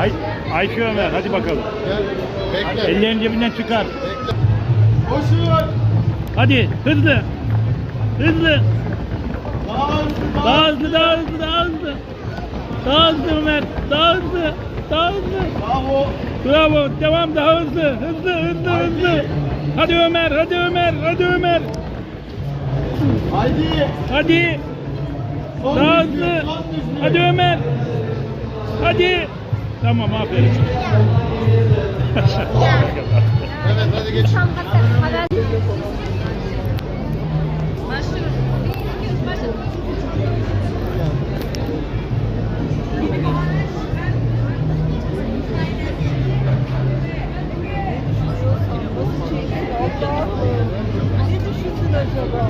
Ay, Ayşe Ömer hadi bakalım. Gel. Bekle. Ellerini cebinden çıkar. Bekle. Koşun. Hadi hızlı. Hızlı. Daha hızlı. Daha hızlı, daha hızlı, daha hızlı. Daha hızlı Ömer. Daha hızlı. Daha hızlı. Bravo. Bravo. Devam daha hızlı. Hızlı, hızlı, hızlı. Hadi Ömer, hadi Ömer, hadi Ömer. Hadi. Son Daha hızlı. Hadi Ömer. Hadi. Tamam aferin. evet hadi geç. Başlıyoruz. Başlıyoruz. Ne düşündün acaba?